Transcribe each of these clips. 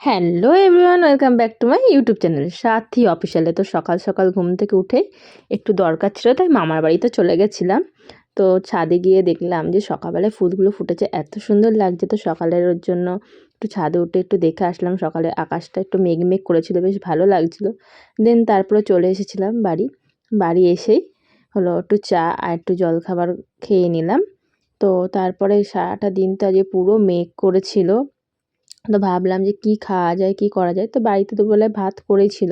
Hello everyone welcome back to my YouTube channel Sathi অফিসিয়ালে তো সকাল সকাল ঘুম থেকে উঠে একটু দরকার ছিল, তাই মামার বাড়িতে চলে গেছিলাম। তো ছাদে গিয়ে দেখলাম যে সকালবেলায় ফুলগুলো ফুটেছে, এত সুন্দর লাগছে। তো সকালের জন্য একটু ছাদে উঠে একটু দেখে আসলাম সকালে আকাশটা একটু মেঘ মেঘ করেছিল, বেশ ভালো লাগছিল। দেন তারপরে চলে এসেছিলাম বাড়ি। বাড়ি এসেই হলো একটু চা আর একটু জলখাবার খেয়ে নিলাম। তো তারপরে সারাটা দিন তো আজকে পুরো মেঘ করেছিল তো ভাবলাম যে কি খাওয়া যায়, কি করা যায়। তো বাড়িতে দুবেলায় ভাত করেছিল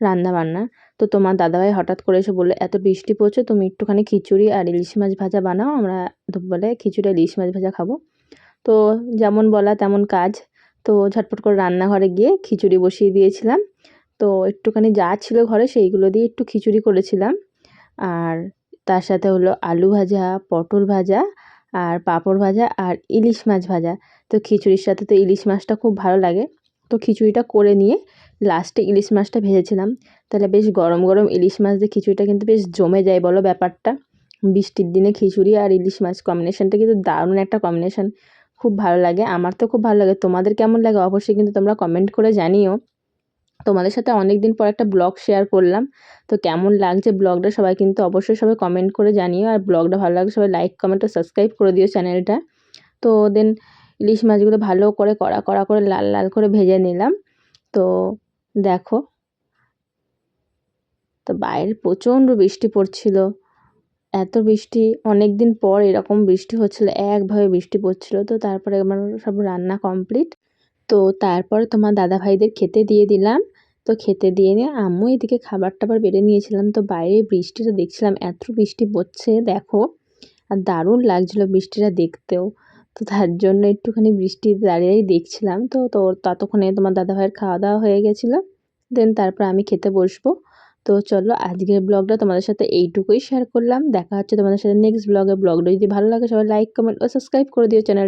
রান্না বান্না তো তোমার দাদাভাই হঠাৎ করে এসে বলল, এত বৃষ্টি পড়ছে, তুমি একটুখানি খিচুড়ি আর ইলিশ মাছ ভাজা বানাও, আমরা দুপুরবেলায় খিচুড়ি আর ইলিশ মাছ ভাজা খাব। তো যেমন বলা তেমন কাজ। তো ঝটপট করে রান্নাঘরে গিয়ে খিচুড়ি বসিয়ে দিয়েছিলাম। তো একটুখানি যা ছিল ঘরে সেইগুলো দিয়ে একটু খিচুড়ি করেছিলাম। আর তার সাথে হলো আলু ভাজা, পটল ভাজা আর পাঁপড় ভাজা আর ইলিশ মাছ ভাজা। তো খিচুড়ির সাথে তো ইলিশ মাছটা খুব ভালো লাগে। তো খিচুড়িটা করে নিয়ে লাস্টে ইলিশ মাছটা ভেজেছিলাম। তাহলে বেশ গরম গরম ইলিশ মাছ দিয়ে খিচুড়িটা কিন্তু বেশ জমে যায় বলো ব্যাপারটা। বৃষ্টির দিনে খিচুড়ি আর ইলিশ মাছ কম্বিনেশনটা কিন্তু দারুণ একটা কম্বিনেশন খুব ভালো লাগে, আমার তো খুব ভালো লাগে। তোমাদের কেমন লাগে অবশ্যই কিন্তু তোমরা কমেন্ট করে জানিও। তোমাদের সাথে অনেক দিন পর একটা ব্লগ শেয়ার করলাম। তো কেমন লাগছে ব্লগটা সবাই কিন্তু অবশ্যই সবাই কমেন্ট করে জানিও। আর ব্লগটা ভালো লাগলে সবাই লাইক কমেন্ট ও সাবস্ক্রাইব করে দিও চ্যানেলটা তো দেন ইলিশ মাছগুলো ভালো করে কড়া কড়া করে লাল লাল করে ভেজে নিলাম। তো দেখো। তো বাইরে প্রচণ্ড বৃষ্টি পড়ছিল। এত বৃষ্টি অনেক দিন পর এরকম বৃষ্টি হচ্ছিল, একভাবে বৃষ্টি পড়ছিল। তো তারপরে আমার সব রান্না কমপ্লিট তো তারপরে তোমার দাদা ভাইদের খেতে দিয়ে দিলাম। তো খেতে দিয়ে নিয়ে আম্মু এদিকে খাবার টাবার বেড়ে নিয়েছিলাম। তো বাইরে বৃষ্টিটা দেখছিলাম, এত বৃষ্টি পড়ছে, দেখো। আর দারুণ লাগছিল বৃষ্টিটা দেখতেও। তো তার জন্য একটুখানি বৃষ্টি দাঁড়িয়েই দেখছিলাম। তো তো ততক্ষণে তোমার দাদাভাইয়ের খাওয়া দাওয়া হয়ে গেছিল। দেন তারপর আমি খেতে বসবো। তো চলো, আজকের ব্লগটা তোমাদের সাথে এইটুকুই শেয়ার করলাম। দেখা হচ্ছে তোমাদের সাথে নেক্সট ব্লগে ব্লগটা যদি ভালো লাগে, সবাই লাইক কমেন্ট ও সাবস্ক্রাইব করে দিও চ্যানেল